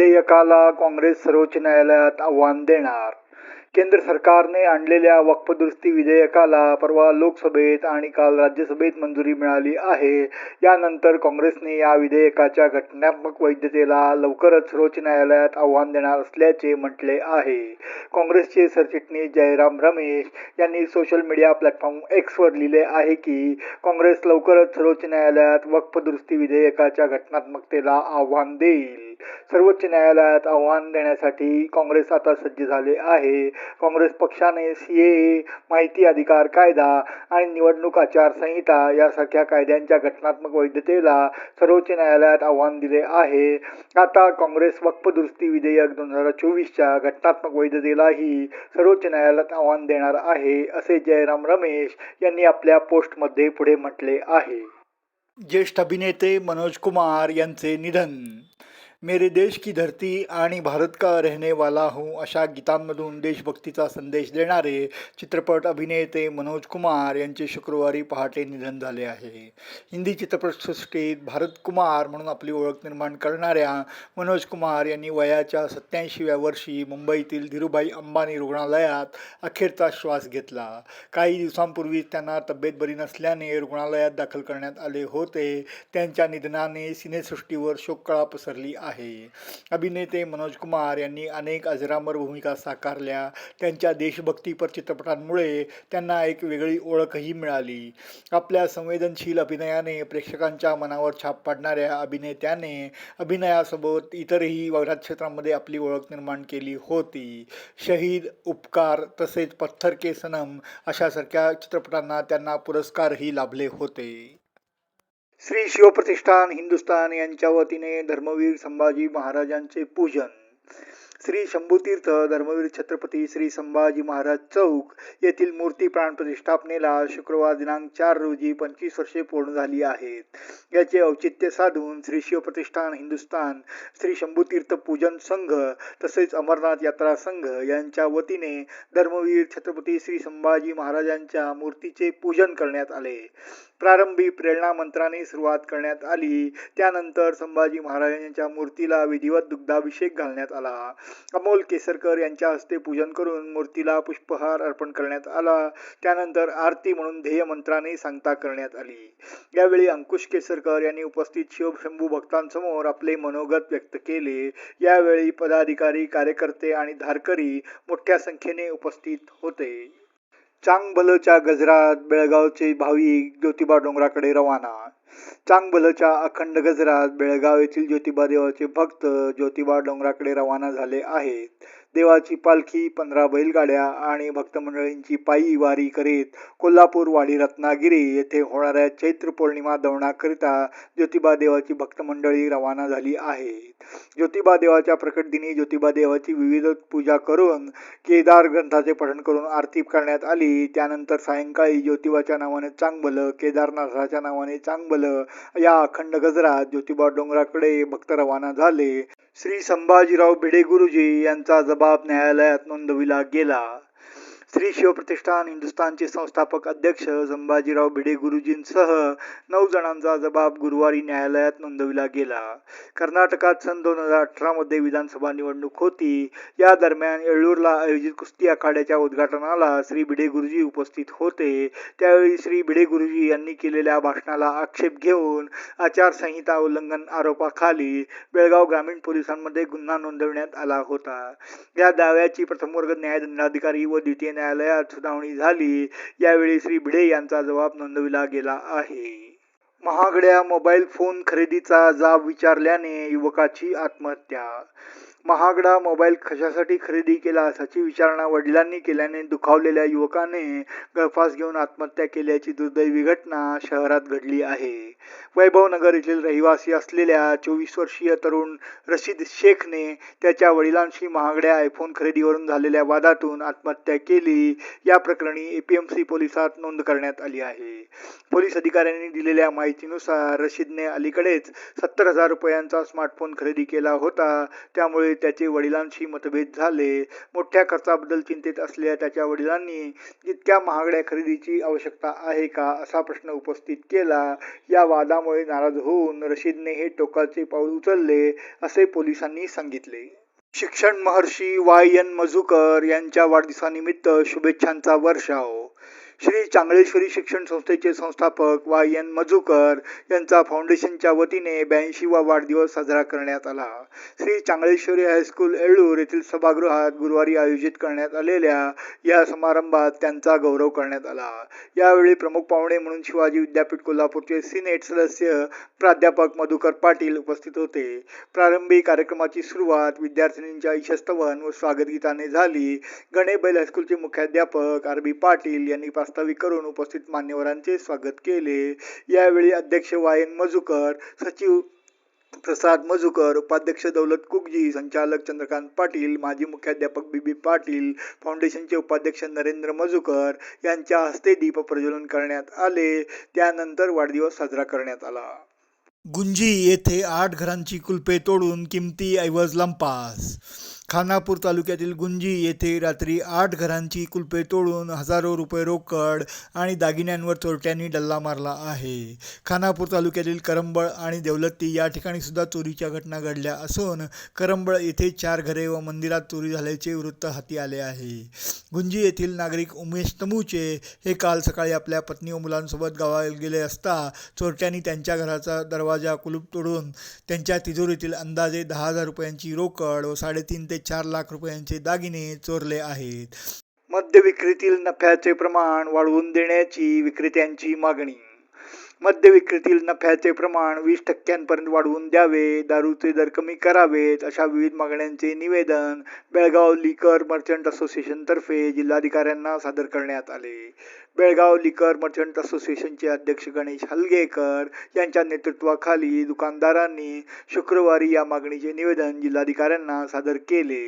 विधेयकाला काँग्रेस सर्वोच्च न्यायालयात आव्हान देणार. केंद्र सरकारने आणलेल्या वक्फ दुरुस्ती विधेयकाला परवा लोकसभेत आणि काल राज्यसभेत मंजुरी मिळाली आहे. यानंतर काँग्रेसने या विधेयकाच्या घटनात्मक वैधतेला लवकरच सर्वोच्च न्यायालयात आव्हान देणार असल्याचे म्हटले आहे. काँग्रेसचे सरचिटणीस जयराम रमेश यांनी सोशल मीडिया प्लॅटफॉर्म एक्सवर लिहिले आहे की काँग्रेस लवकरच सर्वोच्च न्यायालयात वक्फ दुरुस्ती विधेयकाच्या घटनात्मकतेला आव्हान देईल. सर्वोच्च न्यायालयात आव्हान देण्यासाठी काँग्रेस आता सज्ज झाले आहे. काँग्रेस पक्षाने सीएए माहिती अधिकार कायदा आणि निवडणूक आचारसंहिता यासारख्या कायद्यांच्या घटनात्मक वैधतेला सर्वोच्च न्यायालयात आव्हान दिले आहे. आता काँग्रेस वक्फ दुरुस्ती विधेयक दोन हजार चोवीसच्या घटनात्मक वैधतेलाही सर्वोच्च न्यायालयात आव्हान देणार आहे असे जयराम रमेश यांनी आपल्या पोस्टमध्ये पुढे म्हटले आहे. ज्येष्ठ अभिनेते मनोज कुमार यांचे निधन मेरे देश की धरती आणि भारत का रहने वाला हूँ अशा गीतांमधून देशभक्तीचा संदेश देणारे चित्रपट अभिनेते मनोज कुमार यांचे शुक्रवारी पहाटे निधन झाले आहे. हिंदी चित्रपटसृष्टीत भारत कुमार म्हणून आपली ओळख निर्माण करणाऱ्या मनोज कुमार यांनी वयाच्या सत्याऐंशीव्या वर्षी मुंबईतील धीरूभाई अंबानी रुग्णालयात अखेरचा श्वास घेतला. काही दिवसांपूर्वी त्यांना तब्येत बरी नसल्याने रुग्णालयात दाखल करण्यात आले होते. त्यांच्या निधनाने सिनेसृष्टीवर शोककळा पसरली आहे. अभिनेते मनोज कुमार यांनी अनेक अजरामर भूमिका साकारल्या. त्यांच्या देशभक्तीपर चित्रपटांमुळे त्यांना एक वेगळी ओळखही मिळाली. आपल्या संवेदनशील अभिनयाने प्रेक्षकांच्या मनावर छाप पाडणाऱ्या अभिनेत्याने अभिनयासोबत इतरही क्षेत्रामध्ये आपली ओळख निर्माण केली होती. शहीद उपकार तसेच पत्थर के सनम अशासारख्या चित्रपटांना त्यांना पुरस्कारही लाभले होते. श्री शिवप्रतिष्ठान हिंदुस्थान यांच्या वतीने धर्मवीर संभाजी महाराजांचे पूजन. श्री शंभूतीर्थ धर्मवीर छत्रपती श्री संभाजी महाराज चौक येथील मूर्ती प्राण प्रतिष्ठापनेला शुक्रवार दिनांक चार रोजी पंचवीस वर्षे पूर्ण झाली आहेत. याचे औचित्य साधून श्री शिवप्रतिष्ठान हिंदुस्थान श्री शंभूतीर्थ पूजन संघ तसेच अमरनाथ यात्रा संघ यांच्या वतीने धर्मवीर छत्रपती श्री संभाजी महाराजांच्या मूर्तीचे पूजन करण्यात आले. प्रारंभी प्रेरणा मंत्राने सुरुवात करण्यात आली. त्यानंतर संभाजी महाराजांच्या मूर्तीला विधिवत दुग्धाभिषेक घालण्यात आला. अमोल केसरकर यांच्या हस्ते पूजन करून मूर्तीला पुष्पहार अर्पण करण्यात आला. त्यानंतर आरती म्हणून ध्येय मंत्राने सांगता करण्यात आली. यावेळी अंकुश केसरकर यांनी उपस्थित शिवशंभू भक्तांसमोर आपले मनोगत व्यक्त केले. यावेळी पदाधिकारी कार्यकर्ते आणि धारकरी मोठ्या संख्येने उपस्थित होते. चांगभलच्या गजरात बेळगावचे भाविक ज्योतिबा डोंगराकडे रवाना चांगभलच्या अखंड गजरात बेळगाव येथील ज्योतिबा देवाचे भक्त ज्योतिबा डोंगराकडे रवाना झाले आहेत. देवाची पालखी पंधरा बैलगाड्या आणि भक्तमंडळींची पायी वारी करीत कोल्हापूर वाडी रत्नागिरी येथे होणाऱ्या चैत्र पौर्णिमा दवणाकरिता ज्योतिबा देवाची भक्तमंडळी रवाना झाली आहेत. ज्योतिबा देवाच्या प्रकट दिनी ज्योतिबा देवाची विविध पूजा करून केदार ग्रंथाचे पठण करून आरती करण्यात आली. त्यानंतर सायंकाळी ज्योतिबाच्या नावाने चांगबल केदारनाथाच्या नावाने चांगबल या अखंड गजरात ज्योतिबा डोंगराकडे भक्त रवाना झाले. श्री संभाजीराव भिडे गुरुजी यांचा जबाब न्यायालयात नोंदविला गेला. श्री शिवप्रतिष्ठान हिंदुस्थानचे संस्थापक अध्यक्ष संभाजीराव भिडे गुरुजींसह नऊ जणांचा जबाब गुरुवारी न्यायालयात नोंदविला गेला. कर्नाटकात सन दोन हजार अठरामध्ये विधानसभा निवडणूक होती. या दरम्यान येळूरला आयोजित कुस्ती आखाड्याच्या उद्घाटनाला श्री भिडे गुरुजी उपस्थित होते. त्यावेळी श्री भिडे गुरुजी यांनी केलेल्या भाषणाला आक्षेप घेऊन आचारसंहिता उल्लंघन आरोपाखाली बेळगाव ग्रामीण पोलिसांमध्ये गुन्हा नोंदवण्यात आला होता. या दाव्याची प्रथमवर्ग न्यायदंडाधिकारी व द्वितीय न्यायालयात सुनावणी झाली. यावेळी श्री भिडे यांचा जबाब नोंदविला गेला आहे. महागड्या मोबाईल फोन खरेदीचा जाब विचारल्याने युवकाची आत्महत्या महागडा मोबाईल कशासाठी खरेदी केला असाची विचारणा वडिलांनी केल्याने दुखावलेल्या युवकाने गळफास घेऊन आत्महत्या केल्याची दुर्दैवी घटना शहरात घडली आहे. वैभवनगर येथील रहिवासी असलेल्या चोवीस वर्षीय तरुण रशीद शेखने त्याच्या वडिलांशी महागड्या आयफोन खरेदीवरून झालेल्या वादातून आत्महत्या केली. या प्रकरणी एपीएमसी पोलिसात नोंद करण्यात आली आहे. पोलीस अधिकाऱ्यांनी दिलेल्या माहितीनुसार रशीदने अलीकडेच सत्तर हजार रुपयांचा स्मार्टफोन खरेदी केला होता. त्यामुळे त्यामुळे त्याचे वडिलांशी मतभेद झाले. मोठ्या खर्चाबद्दल चिंतेत असलेल्या त्याच्या वडिलांनी इतक्या महागड्या खरेदीची आवश्यकता आहे का? असा प्रश्न उपस्थित केला. या वादामुळे नाराज होऊन रशीदने हे टोकाचे पाऊल उचलले असे पोलिसांनी सांगितले. शिक्षण महर्षी वाय. एन. मजुकर यांच्या वाढदिवसानिमित्त शुभेच्छांचा वर्षाव. श्री चांगळेश्वरी शिक्षण संस्थेचे संस्थापक वाय एन मजुकर यांचा फाउंडेशनच्या वतीने ब्याऐंशीवा वाढदिवस साजरा करण्यात आला. श्री चांगळेश्वरी हायस्कूल येळूर येथील सभागृहात गुरुवारी आयोजित करण्यात आलेल्या या समारंभात त्यांचा गौरव करण्यात आला. यावेळी प्रमुख पाहुणे म्हणून शिवाजी विद्यापीठ कोल्हापूरचे सिनेट सदस्य प्राध्यापक मधुकर पाटील उपस्थित होते. प्रारंभी कार्यक्रमाची सुरुवात विद्यार्थिनींच्या ईशस्तवन व स्वागतगीताने झाली. गणे बैल हायस्कूलचे मुख्याध्यापक आर बी पाटील यांनी प्रास्ताविक करून उपस्थित मान्यवरांचे स्वागत केले. यावेळी अध्यक्ष वायन मजुकर सचिव प्रसाद मजुकर उपाध्यक्ष दौलत कुकजी संचालक चंद्रकांत पाटील माजी मुख्याध्यापक बी बी पाटील फाउंडेशनचे उपाध्यक्ष नरेंद्र मजुकर यांच्या हस्ते दीप प्रज्वलन करण्यात आले. त्यानंतर वाढदिवस साजरा करण्यात आला. गुंजी येथे आठ घरांची कुलपे तोडून किमती ऐवज लंपास खानापूर तालुक्यातील गुंजी येथे रात्री आठ घरांची कुलपे तोडून हजारो रुपये रोकड आणि दागिन्यांवर चोरट्यांनी डल्ला मारला आहे. खानापूर तालुक्यातील करंबळ आणि देवलत्ती या ठिकाणी सुद्धा चोरीच्या घटना घडल्या असून करंबळ येथे चार घरे व मंदिरात चोरी झाल्याचे वृत्त हाती आले आहे. गुंजी येथील नागरिक उमेश तमूचे हे काल सकाळी आपल्या पत्नी व मुलांसोबत गावाला गेले असता चोरट्यांनी त्यांच्या घराचा दरवाजा कुलूप तोडून त्यांच्या तिजोरीतील अंदाजे दहा हजार रुपयांची रोकड व साडेतीन ते चार लाख रुपयांचे दागिने चोरले आहेत. मद्य विक्रीतील नफ्याचे प्रमाण वाढवून देण्याची विक्रेत्यांची मागणी. मद्य विक्रीतील नफ्याचे प्रमाण वीस टक्क्यांपर्यंत वाढवून द्यावे दारूचे दर कमी करावेत अशा विविध मागण्यांचे निवेदन बेळगाव लिकर मर्चंट असोसिएशनतर्फे जिल्हाधिकाऱ्यांना सादर करण्यात आले. बेळगाव लिकर मर्चंट असोसिएशनचे अध्यक्ष गणेश हलगेकर यांच्या नेतृत्वाखाली दुकानदारांनी शुक्रवारी या मागणीचे निवेदन जिल्हाधिकाऱ्यांना सादर केले.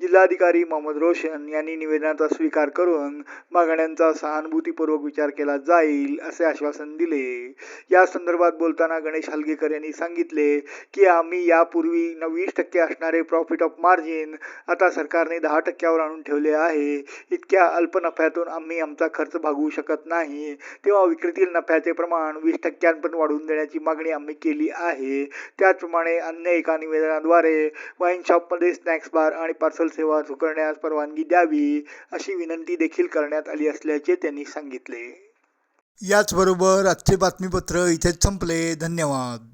जिल्हाधिकारी मोहम्मद रोशन यांनी निवेदनाचा स्वीकार करून मागण्यांचा सहानुभूतीपूर्वक विचार केला जाईल असे आश्वासन दिले. या संदर्भात बोलताना गणेश हलगेकर यांनी सांगितले की आम्ही यापूर्वी न वीस टक्के असणारे प्रॉफिट ऑफ मार्जिन आता सरकारने दहा टक्क्यावर आणून ठेवले आहे. इतक्या अल्प नफ्यातून आम्ही आमचा खर्च भागवू शकत नाही. तेव्हा विक्रीतील नफ्याचे प्रमाण वीस टक्क्यांपर्यंत वाढवून देण्याची मागणी आम्ही केली आहे. त्याचप्रमाणे अन्य एका निवेदनाद्वारे वाईन शॉपमध्ये स्नॅक्स बार आणि पार्सल सेवा करण्यास परवानगी द्यावी अशी विनंती देखील करण्यात आली असल्याचे त्यांनी सांगितले. याचबरोबर आजचे बातमीपत्र इथेच संपले. धन्यवाद.